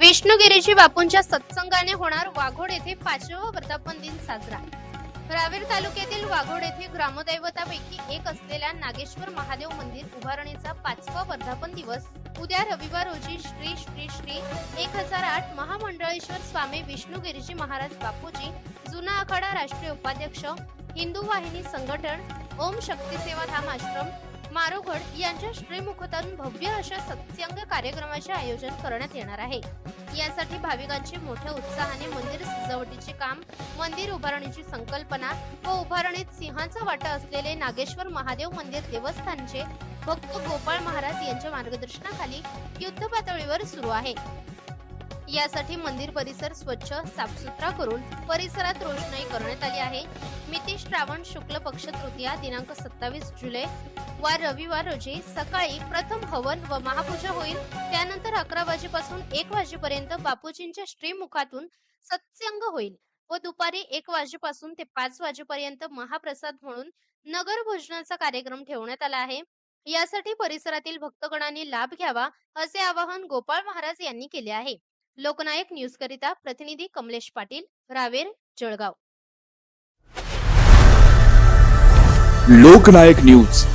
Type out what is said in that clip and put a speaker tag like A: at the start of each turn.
A: विष्णुगिरीजी बापूंच्या सत्संगाने होणार वाघोड येथे पाचवा वर्धापन दिन साजरा. रावेर तालुक्यातील वाघोड येथे ग्रामदैवतापैकी एक असलेल्या नागेश्वर महादेव मंदिर उभारणीचा पाचवा वर्धापन दिवस. उद्या रविवार रोजी श्री श्री श्री एक हजार आठ महामंडळेश्वर स्वामी विष्णुगिरीजी महाराज बापूजी जुना आखाडा राष्ट्रीय उपाध्यक्ष हिंदू वाहिनी संघटन ओम शक्ती सेवा धाम आश्रम मारोगड यांच्या श्रीमुखतातून भव्य अशा सत्संग कार्यक्रमाचे आयोजन करण्यात येणार आहे. यासाठी भाविकांचे मोठ्या उत्साहाने मंदिर सजावटीचे काम मंदिर उभारणीची संकल्पना व उभारणीत सिंहाचा वाटा असलेले नागेश्वर महादेव मंदिर देवस्थानचे भक्त गोपाळ महाराज यांच्या मार्गदर्शनाखाली युद्ध पातळीवर सुरू आहे. यासाठी मंदिर परिसर स्वच्छ साफसुथरा करून परिसरात रोषणाई करण्यात आली आहे. श्रावण शुक्ल पक्ष तृतीया दिनांक सत्तावीस जुलै वा रविवार रोजी सकाळी प्रथम हवन व महापूजा होईल. त्यानंतर अकरा वाजेपासून एक वाजेपर्यंत बापूजींच्या श्रीमुखातून सत्संग होईल व दुपारी एक वाजेपासून ते पाच वाजेपर्यंत महाप्रसाद म्हणून नगर भोजनाचा कार्यक्रम ठेवण्यात आला आहे. यासाठी परिसरातील भक्तगणांनी लाभ घ्यावा असे आवाहन गोपाळ महाराज यांनी केले आहे. लोकनायक न्यूज करिता प्रतिनिधी कमलेश पाटील रावेर जळगाव.
B: लोकनायक न्यूज.